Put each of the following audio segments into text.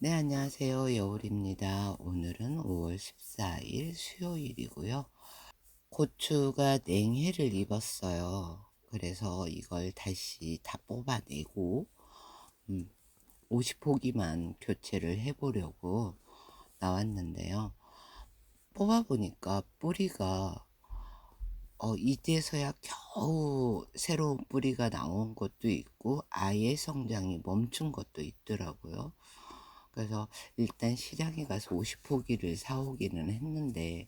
네, 안녕하세요. 여울입니다. 오늘은 5월 14일 수요일이고요. 고추가 냉해를 입었어요. 그래서 이걸 다시 다 뽑아내고, 음, 50포기만 교체를 해보려고 나왔는데요. 뽑아보니까 뿌리가, 어, 이제서야 겨우 새로운 뿌리가 나온 것도 있고, 아예 성장이 멈춘 것도 있더라고요. 그래서 일단 시장에 가서 50포기를 사오기는 했는데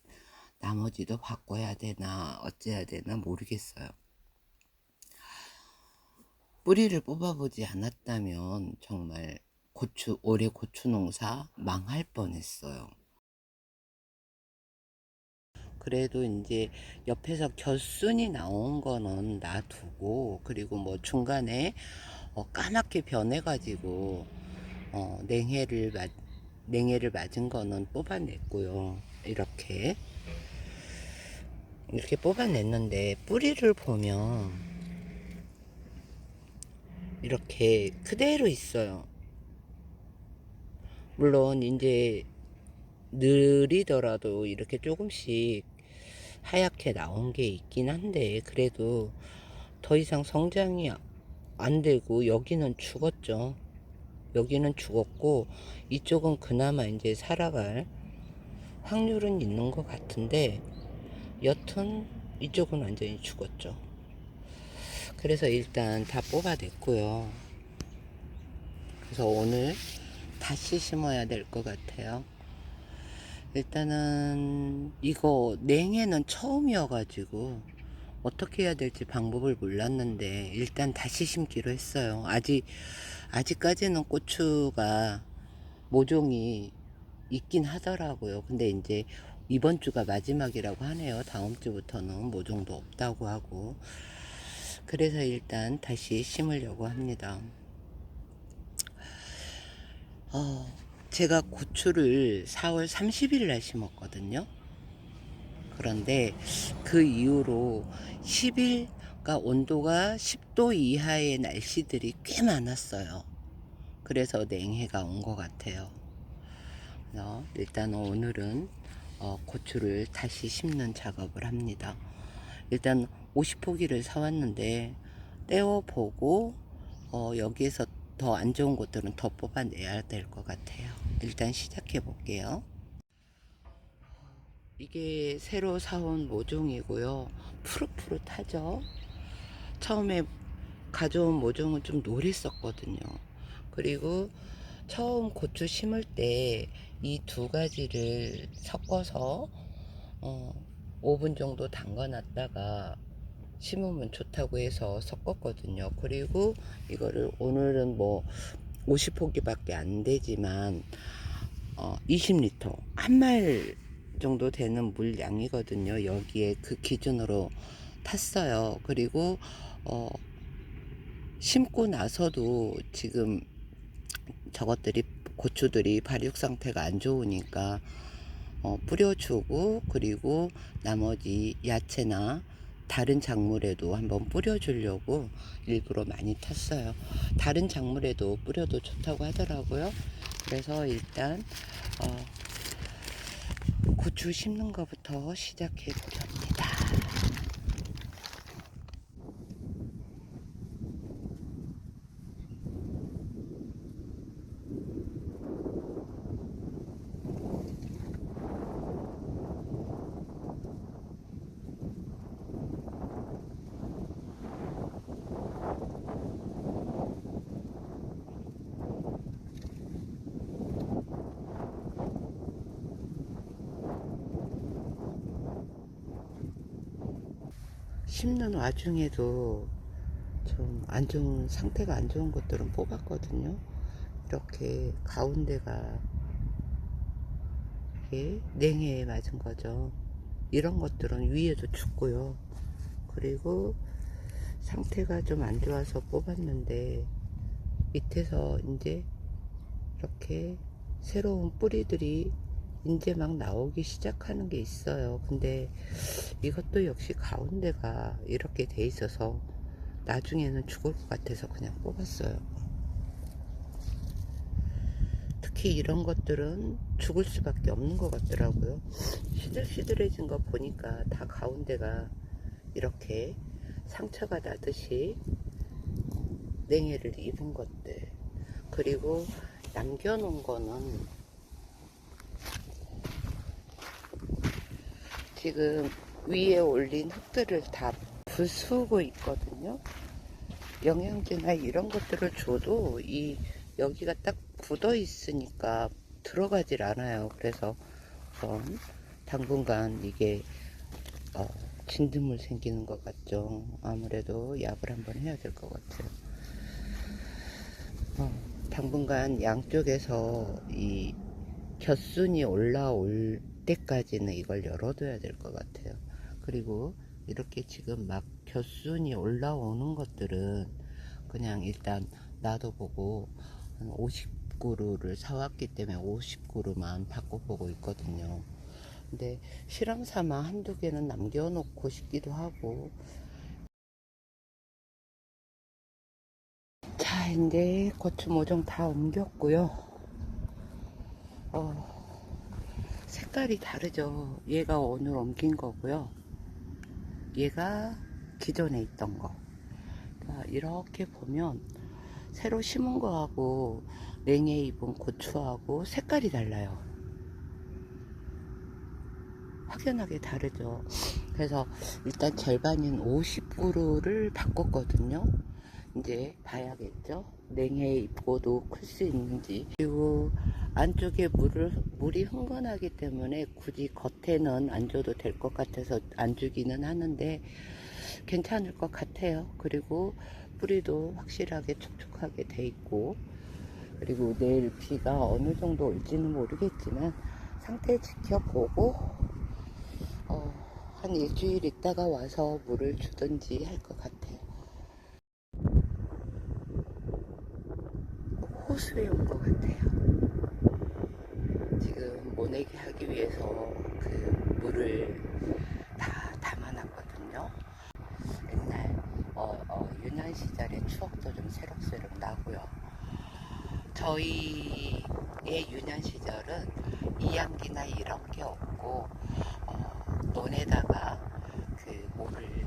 나머지도 바꿔야 되나 어째야 되나 모르겠어요. 뿌리를 뽑아보지 않았다면 정말 고추 올해 고추 농사 망할 뻔했어요. 그래도 이제 옆에서 겨순이 나온 거는 놔두고 그리고 뭐 중간에 어, 까맣게 변해가지고 어, 냉해를 맞 냉해를 맞은 거는 뽑아냈고요. 이렇게 이렇게 뽑아냈는데 뿌리를 보면 이렇게 그대로 있어요. 물론 이제 느리더라도 이렇게 조금씩 하얗게 나온 게 있긴 한데 그래도 더 이상 성장이 안 되고 여기는 죽었죠. 여기는 죽었고 이쪽은 그나마 이제 살아갈 확률은 있는 것 같은데 여튼 이쪽은 완전히 죽었죠. 그래서 일단 다 뽑아냈고요. 그래서 오늘 다시 심어야 될 것 같아요. 일단은 이거 냉해는 처음이어가지고 어떻게 해야 될지 방법을 몰랐는데 일단 다시 심기로 했어요. 아직 아직까지는 고추가 모종이 있긴 하더라고요. 근데 이제 이번 주가 마지막이라고 하네요. 다음 주부터는 모종도 없다고 하고. 그래서 일단 다시 심으려고 합니다. 어, 제가 고추를 4월 30일 날 심었거든요. 그런데 그 이후로 10일, 그러니까 온도가 10도 이하의 날씨들이 꽤 많았어요. 그래서 냉해가 온 것 같아요. 일단 오늘은 어, 고추를 다시 심는 작업을 합니다. 일단 50포기를 사왔는데 떼어보고 어, 여기에서 더 안 좋은 것들은 더 뽑아내야 될 것 같아요. 일단 시작해 볼게요. 이게 새로 사온 모종이고요. 푸릇푸릇하죠? 처음에 가져온 모종은 좀 노랬었거든요. 그리고 처음 고추 심을 때 이 두 가지를 섞어서 어, 5분 정도 담가 놨다가 심으면 좋다고 해서 섞었거든요. 그리고 이거를 오늘은 뭐 50포기밖에 안 되지만 어, 20리터 한 말 정도 되는 물량이거든요. 여기에 그 기준으로 탔어요. 그리고 어, 심고 나서도 지금 저것들이 고추들이 발육 상태가 안 좋으니까 어, 뿌려주고 그리고 나머지 야채나 다른 작물에도 한번 뿌려주려고 일부러 많이 탔어요. 다른 작물에도 뿌려도 좋다고 하더라고요. 그래서 일단 어, 고추 심는 것부터 시작해 보렵니다. 심는 와중에도 좀 안 좋은 상태가 안 좋은 것들은 뽑았거든요. 이렇게 가운데가 이게 냉해에 맞은 거죠. 이런 것들은 위에도 죽고요. 그리고 상태가 좀 안 좋아서 뽑았는데 밑에서 이제 이렇게 새로운 뿌리들이 이제 막 나오기 시작하는 게 있어요. 근데 이것도 역시 가운데가 이렇게 돼 있어서 나중에는 죽을 것 같아서 그냥 뽑았어요. 특히 이런 것들은 죽을 수밖에 없는 것 같더라고요. 시들시들해진 거 보니까 다 가운데가 이렇게 상처가 나듯이 냉해를 입은 것들. 그리고 남겨놓은 거는 지금 위에 올린 흙들을 다 부수고 있거든요. 영양제나 이런 것들을 줘도 이 여기가 딱 굳어 있으니까 들어가질 않아요. 그래서 우선 당분간 이게 어, 진드물 생기는 것 같죠. 아무래도 약을 한번 해야 될 것 같아요. 어, 당분간 양쪽에서 이 곁순이 올라올 때까지는 이걸 열어둬야 될 것 같아요. 그리고 이렇게 지금 막 곁순이 올라오는 것들은 그냥 일단 놔둬보고 한 50그루를 사왔기 때문에 50그루만 바꿔보고 있거든요. 근데 실험 삼아 한두 개는 남겨놓고 싶기도 하고 자 이제 고추 모종 다 옮겼고요 어, 색깔이 다르죠 얘가 오늘 옮긴 거고요 얘가 기존에 있던 거 그러니까 이렇게 보면 새로 심은 거하고 냉해 입은 고추하고 색깔이 달라요 확연하게 다르죠. 그래서 일단 절반인 50그루를 바꿨거든요. 이제 봐야겠죠. 냉해 입고도 클 수 있는지. 그리고 안쪽에 물을, 물이 흥건하기 때문에 굳이 겉에는 안 줘도 될 것 같아서 안 주기는 하는데 괜찮을 것 같아요. 그리고 뿌리도 확실하게 촉촉하게 돼 있고 그리고 내일 비가 어느 정도 올지는 모르겠지만 상태 지켜보고 어, 한 일주일 있다가 와서 물을 주든지 할 것 같아요. 호수에 온 것 같아요. 모내기 하기 위해서 그 물을 다 담아놨거든요. 옛날 어, 어, 유년 시절의 추억도 좀 새록새록 나고요. 저희의 유년 시절은 이양기나 이런 게 없고 어, 논에다가 그 모를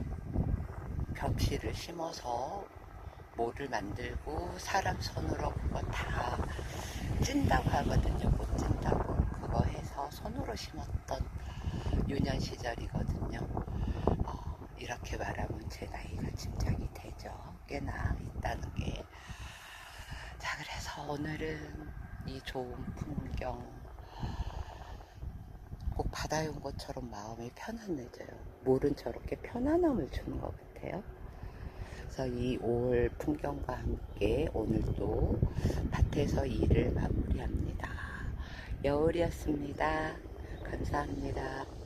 벽시를 심어서 모를 만들고 사람 손으로 그거 다 찐다고 하거든요. 손으로 심었던 유년 시절이거든요. 어, 이렇게 말하면 제 나이가 짐작이 되죠. 꽤나 있다는 게. 자, 그래서 오늘은 이 좋은 풍경 꼭 바다에 온 것처럼 마음이 편안해져요. 물은 저렇게 편안함을 주는 것 같아요. 그래서 이 5월 풍경과 함께 오늘도 밭에서 일을 마무리합니다. 여울이었습니다. 감사합니다.